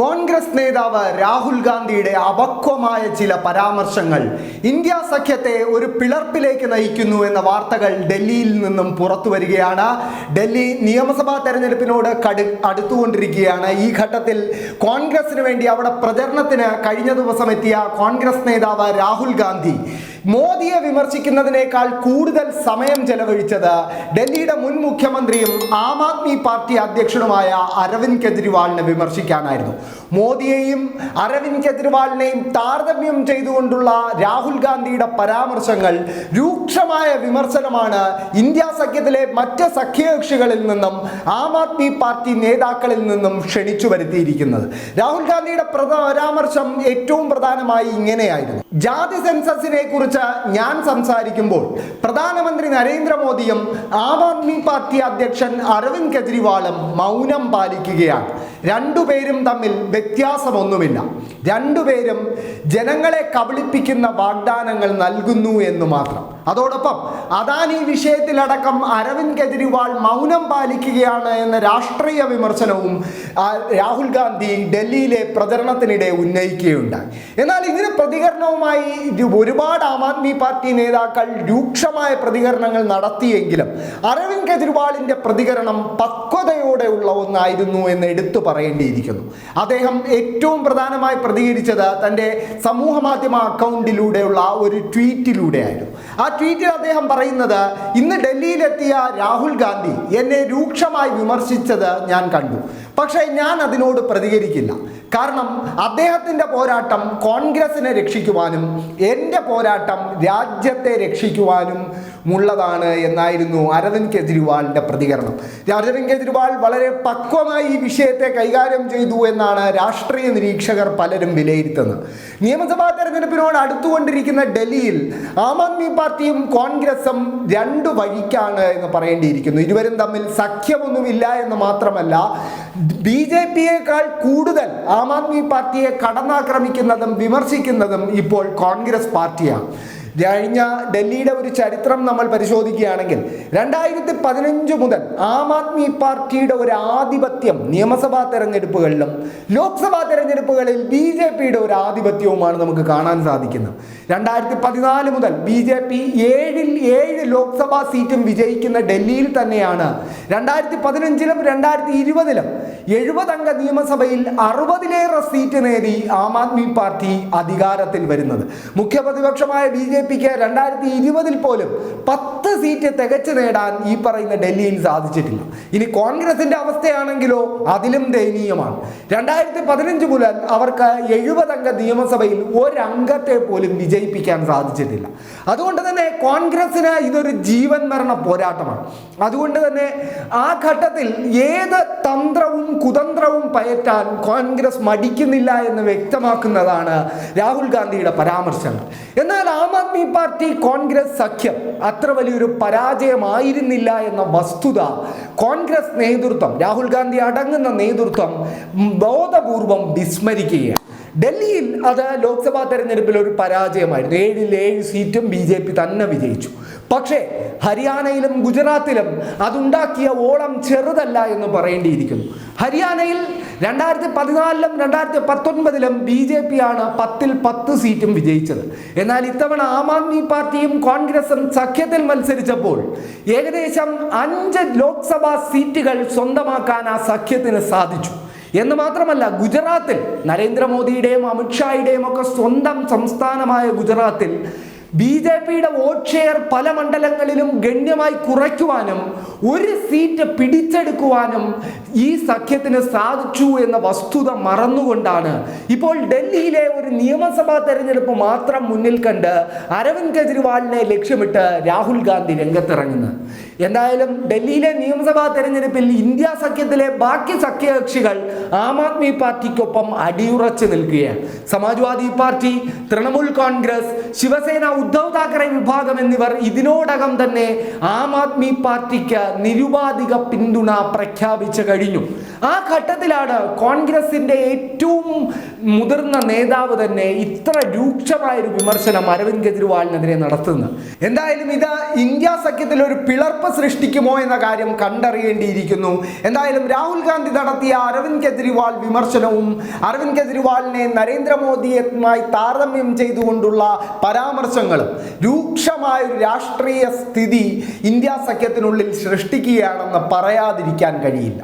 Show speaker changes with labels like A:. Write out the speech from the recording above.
A: കോൺഗ്രസ് നേതാവ് രാഹുൽ ഗാന്ധിയുടെ അപക്വമായ ചില പരാമർശങ്ങൾ ഇന്ത്യ സഖ്യത്തെ ഒരു പിളർപ്പിലേക്ക് നയിക്കുന്നു എന്ന വാർത്തകൾ ഡൽഹിയിൽ നിന്നും പുറത്തു വരികയാണ്. ഡൽഹി നിയമസഭാ തെരഞ്ഞെടുപ്പിനോട് കടു അടുത്തുകൊണ്ടിരിക്കുകയാണ്. ഈ ഘട്ടത്തിൽ കോൺഗ്രസിന് വേണ്ടി അവിടെ പ്രചരണത്തിന് കഴിഞ്ഞ ദിവസം എത്തിയ കോൺഗ്രസ് നേതാവ് രാഹുൽ ഗാന്ധി മോദിയെ വിമർശിക്കുന്നതിനേക്കാൾ കൂടുതൽ സമയം ചെലവഴിച്ചത് ഡൽഹിയുടെ മുൻ മുഖ്യമന്ത്രിയും ആം ആദ്മി പാർട്ടി അധ്യക്ഷനുമായ അരവിന്ദ് കെജ്രിവാളിനെ വിമർശിക്കാനായിരുന്നു. മോദിയെയും അരവിന്ദ് കെജ്രിവാളിനെയും താരതമ്യം ചെയ്തുകൊണ്ടുള്ള രാഹുൽ ഗാന്ധിയുടെ പരാമർശങ്ങൾ രൂക്ഷമായ വിമർശനമാണ് ഇന്ത്യ സഖ്യത്തിലെ മറ്റ് സഖ്യകക്ഷികളിൽ നിന്നും ആം ആദ്മി പാർട്ടി നേതാക്കളിൽ നിന്നും ക്ഷണിച്ചു വരുത്തിയിരിക്കുന്നത്. രാഹുൽ ഗാന്ധിയുടെ പരാമർശം ഏറ്റവും പ്രധാനമായി ഇങ്ങനെയായിരുന്നു. ജാതി സെൻസസിനെ കുറിച്ച് ഞാൻ സംസാരിക്കുമ്പോൾ പ്രധാനമന്ത്രി നരേന്ദ്രമോദിയും ആം ആദ്മി പാർട്ടി അധ്യക്ഷൻ അരവിന്ദ് കെജ്രിവാളും മൗനം പാലിക്കുകയാണ്. രണ്ടുപേരും തമ്മിൽ വ്യത്യാസമൊന്നുമില്ല. രണ്ടുപേരും ജനങ്ങളെ കബളിപ്പിക്കുന്ന വാഗ്ദാനങ്ങൾ നൽകുന്നു എന്ന് മാത്രം. അതോടൊപ്പം അദാനി വിഷയത്തിലടക്കം അരവിന്ദ് കെജ്രിവാൾ മൗനം പാലിക്കുകയാണ് എന്ന രാഷ്ട്രീയ വിമർശനവും രാഹുൽ ഗാന്ധി ഡൽഹിയിലെ പ്രചരണത്തിനിടെ ഉന്നയിക്കുകയുണ്ടായി. എന്നാൽ ഇതിന് പ്രതികരണവുമായി ഒരുപാട് ആം ആദ്മി പാർട്ടി നേതാക്കൾ രൂക്ഷമായ പ്രതികരണങ്ങൾ നടത്തിയെങ്കിലും അരവിന്ദ് കെജ്രിവാളിന്റെ പ്രതികരണം പക്വതയോടെയുള്ള ഒന്നായിരുന്നു എന്ന് എടുത്തു പറയേണ്ടിയിരിക്കുന്നു. അദ്ദേഹം ഏറ്റവും പ്രധാനമായി പ്രതികരിച്ചത് തന്റെ സമൂഹ മാധ്യമ അക്കൗണ്ടിലൂടെയുള്ള ഒരു ട്വീറ്റിലൂടെയായിരുന്നു. ആ ട്വീറ്റിൽ അദ്ദേഹം പറയുന്നത് ഇന്ന് ഡൽഹിയിലെത്തിയ രാഹുൽ ഗാന്ധി എന്നെ രൂക്ഷമായി വിമർശിച്ചത് ഞാൻ കണ്ടു. പക്ഷേ ഞാൻ അതിനോട് പ്രതികരിക്കില്ല. കാരണം അദ്ദേഹത്തിന്റെ പോരാട്ടം കോൺഗ്രസിനെ രക്ഷിക്കുവാനും എന്റെ പോരാട്ടം രാജ്യത്തെ രക്ഷിക്കുവാനും ഉള്ളതാണ് എന്നായിരുന്നു അരവിന്ദ് കെജ്രിവാളിന്റെ പ്രതികരണം. അരവിന്ദ് കെജ്രിവാൾ വളരെ പക്വമായി ഈ വിഷയത്തെ കൈകാര്യം ചെയ്തു എന്നാണ് രാഷ്ട്രീയ നിരീക്ഷകർ പലരും വിലയിരുത്തുന്നത്. നിയമസഭാ തെരഞ്ഞെടുപ്പിനോട് അടുത്തുകൊണ്ടിരിക്കുന്ന ഡൽഹിയിൽ ആം ആദ്മി പാർട്ടിയും കോൺഗ്രസും രണ്ട് വഴിക്കാണ് എന്ന് പറയേണ്ടിയിരിക്കുന്നു. ഇരുവരും തമ്മിൽ സഖ്യമൊന്നുമില്ല എന്ന് മാത്രമല്ല ബി ജെ പിയേക്കാൾ കൂടുതൽ ആം ആദ്മി പാർട്ടിയെ കടന്നാക്രമിക്കുന്നതും വിമർശിക്കുന്നതും ഇപ്പോൾ കോൺഗ്രസ് പാർട്ടിയാണ്. കഴിഞ്ഞ ഡൽഹിയുടെ ഒരു ചരിത്രം നമ്മൾ പരിശോധിക്കുകയാണെങ്കിൽ രണ്ടായിരത്തി പതിനഞ്ച് മുതൽ ആം ആദ്മി പാർട്ടിയുടെ ഒരു ആധിപത്യം നിയമസഭാ തെരഞ്ഞെടുപ്പുകളിലും ലോക്സഭാ തെരഞ്ഞെടുപ്പുകളിൽ ബി ജെ പിയുടെ ഒരു ആധിപത്യവുമാണ് നമുക്ക് കാണാൻ സാധിക്കുന്നത്. രണ്ടായിരത്തി പതിനാല് മുതൽ ബി ജെ പി ഏഴിൽ ഏഴ് ലോക്സഭാ സീറ്റും വിജയിക്കുന്ന ഡൽഹിയിൽ തന്നെയാണ്. രണ്ടായിരത്തി പതിനഞ്ചിലും രണ്ടായിരത്തി ഇരുപതിലും എഴുപതംഗ നിയമസഭയിൽ അറുപതിലേറെ സീറ്റ് നേടി ആം ആദ്മി പാർട്ടി അധികാരത്തിൽ വരുന്നത്. മുഖ്യപ്രതിപക്ഷമായ ബി ജെ പിക്ക് രണ്ടായിരത്തി ഇരുപതിൽ പോലും പത്ത് സീറ്റ് തികച്ചു നേടാൻ ഈ പറയുന്ന ഡൽഹിയിൽ സാധിച്ചിട്ടില്ല. ഇനി കോൺഗ്രസിന്റെ അവസ്ഥയാണെങ്കിലോ അതിലും ദയനീയമാണ്. രണ്ടായിരത്തി പതിനഞ്ച് മുതൽ അവർക്ക് എഴുപതംഗ നിയമസഭയിൽ ഒരംഗത്തെ പോലും വിജയിപ്പിക്കാൻ സാധിച്ചിട്ടില്ല. അതുകൊണ്ട് തന്നെ കോൺഗ്രസിന് ഇതൊരു ജീവൻ മരണ പോരാട്ടമാണ്. അതുകൊണ്ട് തന്നെ ആ ഘട്ടത്തിൽ ഏത് തന്ത്രവും കുതന്ത്രവും പയറ്റാൻ കോൺഗ്രസ് മടിക്കുന്നില്ല എന്ന് വ്യക്തമാക്കുന്നതാണ് രാഹുൽ ഗാന്ധിയുടെ പരാമർശങ്ങൾ. എന്നാൽ ആം പാർട്ടി കോൺഗ്രസ് സഖ്യം അത്ര വലിയൊരു പരാജയമായിരുന്നില്ല എന്ന വസ്തുത കോൺഗ്രസ് നേതൃത്വം രാഹുൽ ഗാന്ധി അടങ്ങുന്ന നേതൃത്വം ബോധപൂർവം വിസ്മരിക്കുകയാണ്. ഡൽഹിയിൽ അത് ലോക്സഭാ തെരഞ്ഞെടുപ്പിൽ ഒരു പരാജയമായിരുന്നു. ഏഴിൽ ഏഴ് സീറ്റും ബി ജെ പി തന്നെ വിജയിച്ചു. പക്ഷേ ഹരിയാനയിലും ഗുജറാത്തിലും അതുണ്ടാക്കിയ ഓളം ചെറുതല്ല എന്ന് പറയേണ്ടിയിരിക്കുന്നു. ഹരിയാനയിൽ രണ്ടായിരത്തി പതിനാലിലും രണ്ടായിരത്തി പത്തൊൻപതിലും ബി ജെ പി ആണ് പത്തിൽ പത്ത് സീറ്റും വിജയിച്ചത്. എന്നാൽ ഇത്തവണ ആം ആദ്മി പാർട്ടിയും കോൺഗ്രസും സഖ്യത്തിൽ മത്സരിച്ചപ്പോൾ ഏകദേശം അഞ്ച് ലോക്സഭാ സീറ്റുകൾ സ്വന്തമാക്കാൻ ആ സഖ്യത്തിന് സാധിച്ചു. എന്ന് മാത്രമല്ല ഗുജറാത്തിൽ നരേന്ദ്രമോദിയുടെയും അമിത്ഷായുടെയും ഒക്കെ സ്വന്തം സംസ്ഥാനമായ ഗുജറാത്തിൽ ബി ജെ പിയുടെ വോട്ട് ഷെയർ പല മണ്ഡലങ്ങളിലും ഗണ്യമായി കുറയ്ക്കുവാനും ഒരു സീറ്റ് പിടിച്ചെടുക്കുവാനും ഈ സഖ്യത്തിന് സാധിച്ചു എന്ന വസ്തുത മറന്നുകൊണ്ടാണ്. ഇപ്പോൾ ഡൽഹിയിലെ ഒരു നിയമസഭാ തെരഞ്ഞെടുപ്പ് മാത്രം മുന്നിൽ കണ്ട് അരവിന്ദ് കെജ്രിവാളിനെ ലക്ഷ്യമിട്ട് രാഹുൽ ഗാന്ധി രംഗത്തിറങ്ങുന്നത് എന്തായാലും ഡൽഹിയിലെ നിയമസഭാ തെരഞ്ഞെടുപ്പിൽ ഇന്ത്യ സഖ്യത്തിലെ ബാക്കി സഖ്യകക്ഷികൾ ആം ആദ്മി പാർട്ടിക്കൊപ്പം അടിയുറച്ചു നിൽക്കുകയാണ്. സമാജ്വാദി പാർട്ടി തൃണമൂൽ കോൺഗ്രസ് ശിവസേന ഉദ്ധവ് താക്കറെ വിഭാഗം എന്നിവർ ഇതിനോടകം തന്നെ ആം ആദ്മി പാർട്ടിക്ക് നിരുപാധിക പിന്തുണ പ്രഖ്യാപിച്ചു കഴിഞ്ഞു. ആ ഘട്ടത്തിലാണ് കോൺഗ്രസിന്റെ ഏറ്റവും മുതിർന്ന നേതാവ് തന്നെ ഇത്ര രൂക്ഷമായ ഒരു വിമർശനം അരവിന്ദ് കെജ്രിവാളിനെതിരെ നടത്തുന്നത്. എന്തായാലും ഇത് ഇന്ത്യ സഖ്യത്തിൽ ഒരു പിളർപ്പ് സൃഷ്ടിക്കുമോ എന്ന കാര്യം കണ്ടറിയേണ്ടിയിരിക്കുന്നു. എന്തായാലും രാഹുൽ ഗാന്ധി നടത്തിയ അരവിന്ദ് കെജ്രിവാൾ വിമർശനവും അരവിന്ദ് കെജ്രിവാളിനെ നരേന്ദ്രമോദിയുമായി താരതമ്യം ചെയ്തുകൊണ്ടുള്ള പരാമർശങ്ങളും രൂക്ഷമായ ഒരു രാഷ്ട്രീയ സ്ഥിതി ഇന്ത്യ സഖ്യത്തിനുള്ളിൽ സൃഷ്ടിക്കുകയാണെന്ന് പറയാതിരിക്കാൻ കഴിയില്ല.